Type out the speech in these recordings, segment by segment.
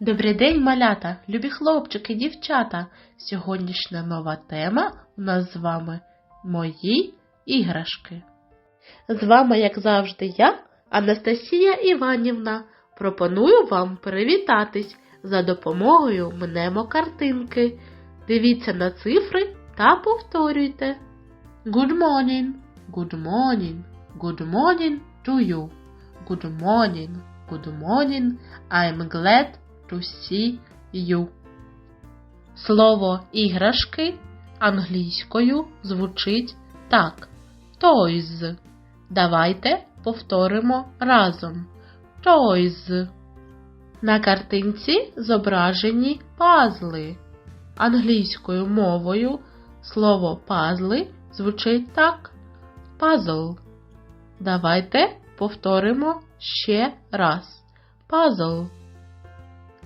Добрий день, малята, любі хлопчики, дівчата. Сьогоднішня нова тема у нас з вами мої іграшки. З вами, як завжди, я, Анастасія Іванівна. Пропоную вам привітатись за допомогою мнемо-картинки. Дивіться на цифри та повторюйте. Good morning, good morning, good morning to you. Good morning, good morning, I'm glad to. Слово іграшки англійською звучить так. Toys. Давайте повторимо разом. Toys. На картинці зображені пазли. Англійською мовою слово пазли звучить так. Puzzle. Давайте повторимо ще раз. Puzzle.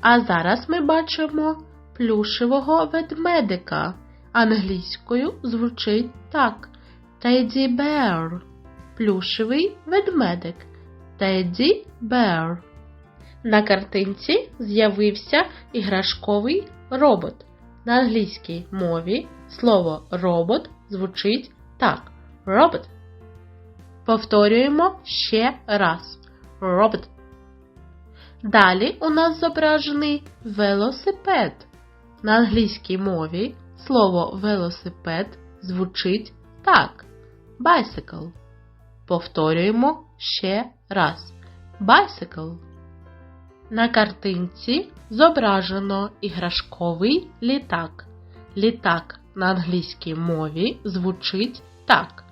А зараз ми бачимо плюшевого ведмедика. Англійською звучить так. Teddy bear. Плюшевий ведмедик. Teddy bear. На картинці з'явився іграшковий робот. На англійській мові слово робот звучить так. Робот. Повторюємо ще раз. Робот. Далі у нас зображений велосипед. На англійській мові слово велосипед звучить так. Bicycle. Повторюємо ще раз. Bicycle. На картинці зображено іграшковий літак. Літак на англійській мові звучить так.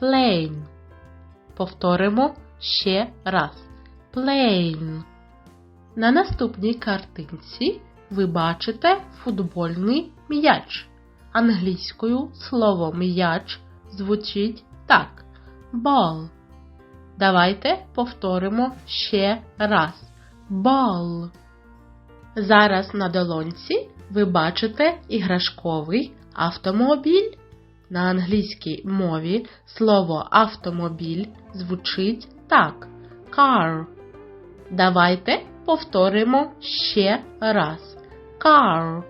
Plane. Повторимо ще раз. Plane. На наступній картинці ви бачите футбольний м'яч. Англійською слово м'яч звучить так. Ball. Давайте повторимо ще раз. Ball. Зараз на долонці ви бачите іграшковий автомобіль. На англійській мові слово автомобіль звучить так. Car. Давайте повторимо ще раз. Car.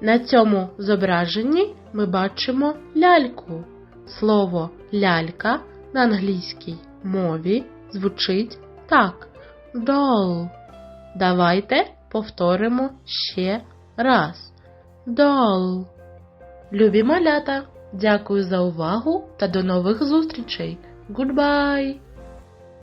На цьому зображенні ми бачимо ляльку. Слово лялька на англійській мові звучить так. Doll. Давайте повторимо ще раз. Doll. Любі малята, дякую за увагу та до нових зустрічей. Goodbye!